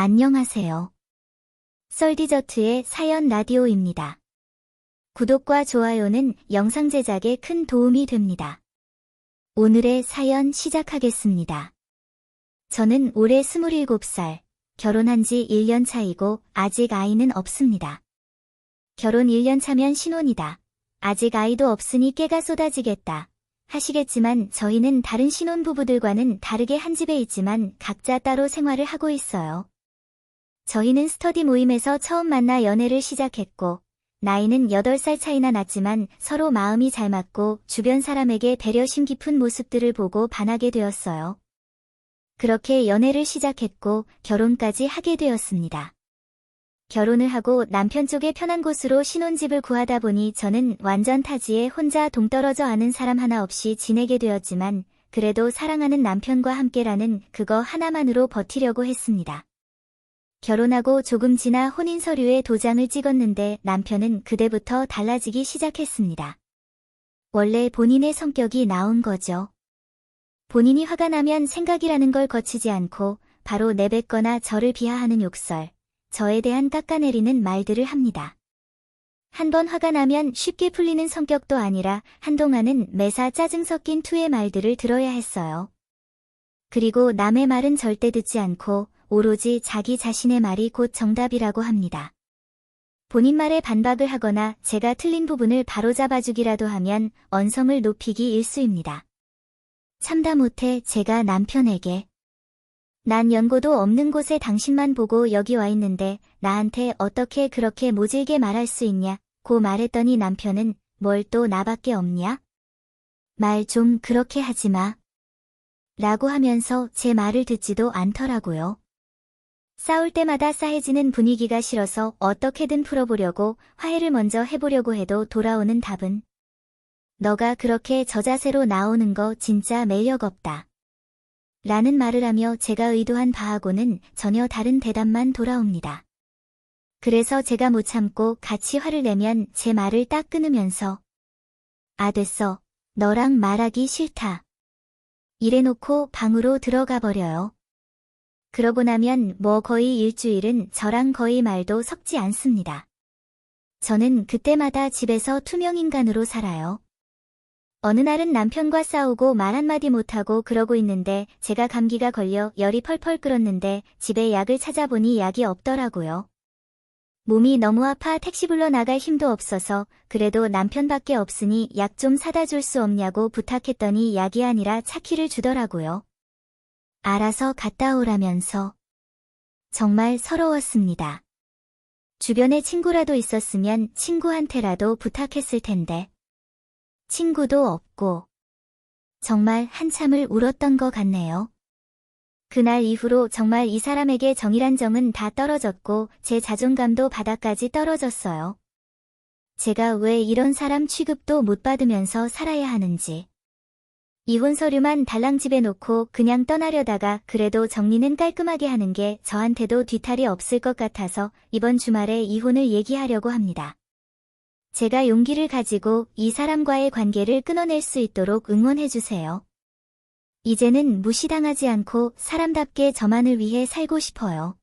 안녕하세요. 썰디저트의 사연 라디오입니다. 구독과 좋아요는 영상 제작에 큰 도움이 됩니다. 오늘의 사연 시작하겠습니다. 저는 올해 27살, 결혼한 지 1년 차이고 아직 아이는 없습니다. 결혼 1년 차면 신혼이다. 아직 아이도 없으니 깨가 쏟아지겠다. 하시겠지만 저희는 다른 신혼부부들과는 다르게 한 집에 있지만 각자 따로 생활을 하고 있어요. 저희는 스터디 모임에서 처음 만나 연애를 시작했고, 나이는 8살 차이나 났지만 서로 마음이 잘 맞고 주변 사람에게 배려심 깊은 모습들을 보고 반하게 되었어요. 그렇게 연애를 시작했고 결혼까지 하게 되었습니다. 결혼을 하고 남편 쪽에 편한 곳으로 신혼집을 구하다 보니 저는 완전 타지에 혼자 동떨어져 아는 사람 하나 없이 지내게 되었지만 그래도 사랑하는 남편과 함께라는 그거 하나만으로 버티려고 했습니다. 결혼하고 조금 지나 혼인 서류에 도장을 찍었는데 남편은 그때부터 달라지기 시작했습니다. 원래 본인의 성격이 나온 거죠. 본인이 화가 나면 생각이라는 걸 거치지 않고 바로 내뱉거나 저를 비하하는 욕설, 저에 대한 깎아내리는 말들을 합니다. 한 번 화가 나면 쉽게 풀리는 성격도 아니라 한동안은 매사 짜증 섞인 투의 말들을 들어야 했어요. 그리고 남의 말은 절대 듣지 않고 오로지 자기 자신의 말이 곧 정답이라고 합니다. 본인 말에 반박을 하거나 제가 틀린 부분을 바로잡아주기라도 하면 언성을 높이기 일수입니다. 참다 못해 제가 남편에게 난 연고도 없는 곳에 당신만 보고 여기 와 있는데 나한테 어떻게 그렇게 모질게 말할 수 있냐 고 말했더니 남편은 뭘 또 나밖에 없냐? 말 좀 그렇게 하지 마. 라고 하면서 제 말을 듣지도 않더라고요. 싸울 때마다 싸해지는 분위기가 싫어서 어떻게든 풀어보려고 화해를 먼저 해보려고 해도 돌아오는 답은 너가 그렇게 저 자세로 나오는 거 진짜 매력 없다. 라는 말을 하며 제가 의도한 바하고는 전혀 다른 대답만 돌아옵니다. 그래서 제가 못 참고 같이 화를 내면 제 말을 딱 끊으면서 아 됐어. 너랑 말하기 싫다. 이래놓고 방으로 들어가 버려요. 그러고 나면 뭐 거의 일주일은 저랑 거의 말도 섞지 않습니다. 저는 그때마다 집에서 투명인간으로 살아요. 어느 날은 남편과 싸우고 말 한마디 못하고 그러고 있는데 제가 감기가 걸려 열이 펄펄 끓었는데 집에 약을 찾아보니 약이 없더라고요. 몸이 너무 아파 택시 불러 나갈 힘도 없어서 그래도 남편밖에 없으니 약 좀 사다 줄 수 없냐고 부탁했더니 약이 아니라 차키를 주더라고요. 알아서 갔다 오라면서. 정말 서러웠습니다. 주변에 친구라도 있었으면 친구한테라도 부탁했을 텐데. 친구도 없고. 정말 한참을 울었던 것 같네요. 그날 이후로 정말 이 사람에게 정이란 정은 다 떨어졌고 제 자존감도 바닥까지 떨어졌어요. 제가 왜 이런 사람 취급도 못 받으면서 살아야 하는지. 이혼 서류만 달랑 집에 놓고 그냥 떠나려다가 그래도 정리는 깔끔하게 하는 게 저한테도 뒤탈이 없을 것 같아서 이번 주말에 이혼을 얘기하려고 합니다. 제가 용기를 가지고 이 사람과의 관계를 끊어낼 수 있도록 응원해주세요. 이제는 무시당하지 않고 사람답게 저만을 위해 살고 싶어요.